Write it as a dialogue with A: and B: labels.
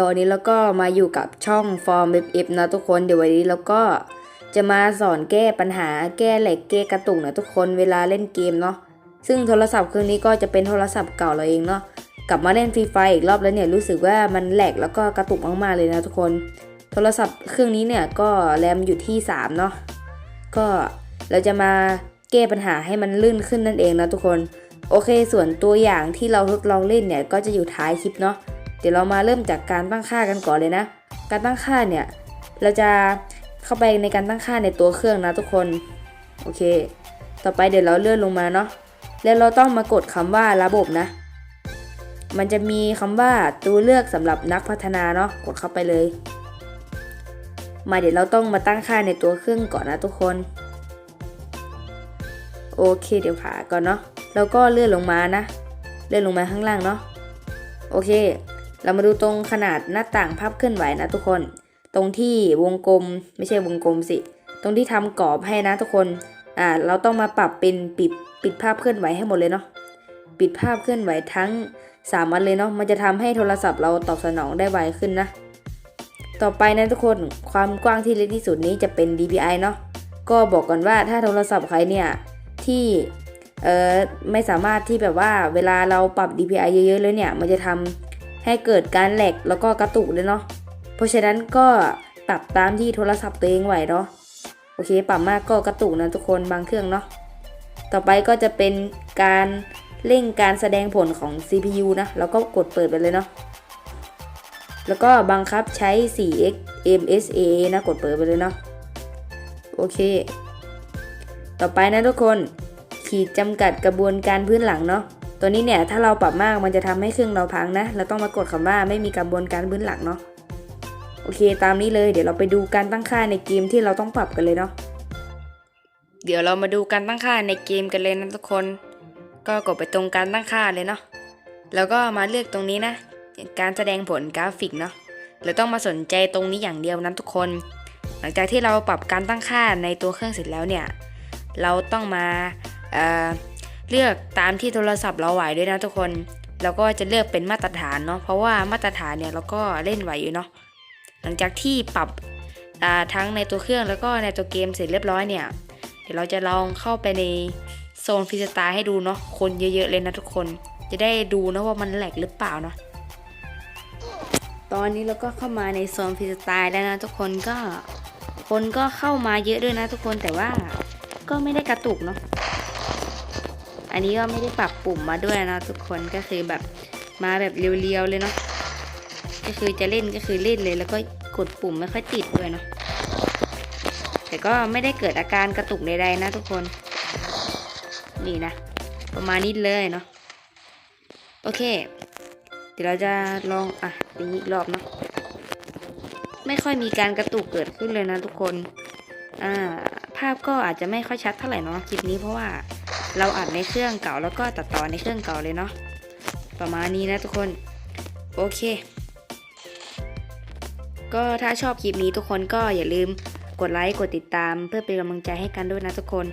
A: ตอนนี้เราก็มาอยู่กับช่อง Form FF นะทุกคนเดี๋ยววันนี้เราก็จะมาสอนแก้ปัญหาแก้แหลกแก้กระตุกนะทุกคนเวลาเล่นเกมเนาะซึ่งโทรศัพท์เครื่องนี้ก็จะเป็นโทรศัพท์เก่าเราเองเนาะกลับมาเล่นฟรีไฟอีกรอบแล้วเนี่ยรู้สึกว่ามันแหลกแล้วก็กระตุกมากๆเลยนะทุกคน โทรศัพท์เครื่องนี้เนี่ยก็แรมอยู่ที่ 3 เนาะก็เราจะมาแก้ปัญหาให้มันลื่นขึ้นนั่นเองนะทุกคน โอเค ส่วนตัวอย่างที่เราทดลองเล่นเนี่ยก็จะอยู่ท้ายคลิปเนาะ เดี๋ยวเรามาเริ่มจากการตั้งค่ากันก่อนเลยนะ การตั้งค่าเนี่ย เราจะเข้าไปในการตั้งค่าในตัวเครื่องนะทุกคน โอเค ต่อไปเดี๋ยวเราเลื่อนลงมาเนาะ แล้วเราต้องมากดคำว่าระบบนะ มันจะมีคำว่าตัวเลือกสำหรับนักพัฒนาเนาะ กดเข้าไปเลย มาเดี๋ยวเราต้องมาตั้งค่าในตัวเครื่องก่อนนะทุกคน โอเคเดี๋ยวผ่าก่อนเนาะ แล้วก็เลื่อนลงมานะ เลื่อนลงมาข้างล่างเนาะ โอเค เรามาดูตรงขนาดหน้าต่างภาพเคลื่อนไหวนะทุกคน ตรงที่วงกลมไม่ใช่วงกลมสิ ตรงที่ทำกรอบให้นะทุกคนอ่าเราต้องมาปรับเป็นปิดปิดภาพเคลื่อนไหวให้หมดเลยเนาะปิดภาพเคลื่อนไหวทั้ง3อันเลยเนาะมันจะทำให้โทรศัพท์เราตอบสนองได้ไวขึ้นนะ ต่อไปนะทุกคนความกว้างที่เล็กที่สุดนี้จะเป็น DPI เนาะก็บอกก่อนว่าถ้าโทรศัพท์ใครเนี่ยที่เอ่อไม่สามารถที่แบบว่าเวลาเราปรับ DPI เยอะๆเลยเนี่ยมันจะทำ ให้เกิดการแหลกแล้วก็กระตุกเลยเนาะ เพราะฉะนั้นก็ปรับตามที่โทรศัพท์ตัวเองไหวเนาะ โอเค ปรับมากก็กระตุกนะทุกคนบางเครื่องเนาะ ต่อไปก็จะเป็นการเร่งการแสดงผลของ CPU นะ แล้วก็กดเปิดไปเลยเนาะ แล้วก็บังคับใช้ 4x MSA นะ กดเปิดไปเลยเนาะ โอเค ต่อไปนะทุกคนขีดจำกัดกระบวนการพื้นหลังเนาะ ตัวนี้เนี่ยถ้าเราปรับมากมันจะทำให้เครื่องเราพังนะ เราต้องมากดคำว่าไม่มีกระบวนการพื้นหลังเนาะโอเค ตามนี้เลยเดี๋ยวเราไปดูการตั้งค่าในเกมที่เราต้องปรับกันเลยเนาะเดี๋ยวเรามาดูการตั้งค่าในเกมกันเลยนะทุกคน ก็กดไปตรงการตั้งค่าเลยเนาะแล้วก็มาเลือกตรงนี้นะ การแสดงผลกราฟิกเนาะเราต้องมาสนใจตรงนี้อย่างเดียวนะทุกคน หลังจากที่เราปรับการตั้งค่าในตัวเครื่องเสร็จแล้วเนี่ย เราต้องมาเอ่อ เลือกตามที่โทรศัพท์เราไหวด้วยนะทุกคน แล้วก็จะเลือกเป็นมาตรฐานเนาะเพราะว่ามาตรฐานเนี่ยเราก็เล่นไหวอยู่เนาะหลังจากที่ปรับทั้งในตัวเครื่องแล้วก็ในตัวเกมเสร็จเรียบร้อยเนี่ย เดี๋ยวเราจะลองเข้าไปในโซนฟรีสไตล์ให้ดูเนาะคนเยอะๆเลยนะทุกคน จะได้ดูนะว่ามันแหลกหรือเปล่าเนาะตอนนี้เราก็เข้ามาในโซนฟรีสไตล์แล้วนะทุกคนก็คนก็เข้ามาเยอะด้วยนะทุกคนแต่ว่าก็ไม่ได้กระตุกเนาะ อันนี้ก็ไม่ได้ปรับปุ่มมาด้วยนะทุกคนก็คือแบบมาแบบเรียวๆเลยเนาะก็คือจะเล่นก็คือเล่นเลยแล้วก็กดปุ่มไม่ค่อยติดด้วยเนาะแต่ก็ไม่ได้เกิดอาการกระตุกใดๆนะทุกคน นี่นะ ประมาณนี้เลยเนาะโอเค เดี๋ยวเราจะลองอะอย่างนี้อีกรอบเนาะไม่ค่อยมีการกระตุกเกิดขึ้นเลยนะทุกคน อ่า ภาพก็อาจจะไม่ค่อยชัดเท่าไหร่เนาะคลิปนี้เพราะว่า เราอัดในเครื่องเก่าแล้วก็ตัดต่อในเครื่องเก่าเลยเนาะประมาณนี้นะทุกคนโอเค ก็ถ้าชอบคลิปนี้ทุกคนก็อย่าลืมกดไลค์กดติดตาม เพื่อเป็นกำลังใจให้กันด้วยนะทุกคน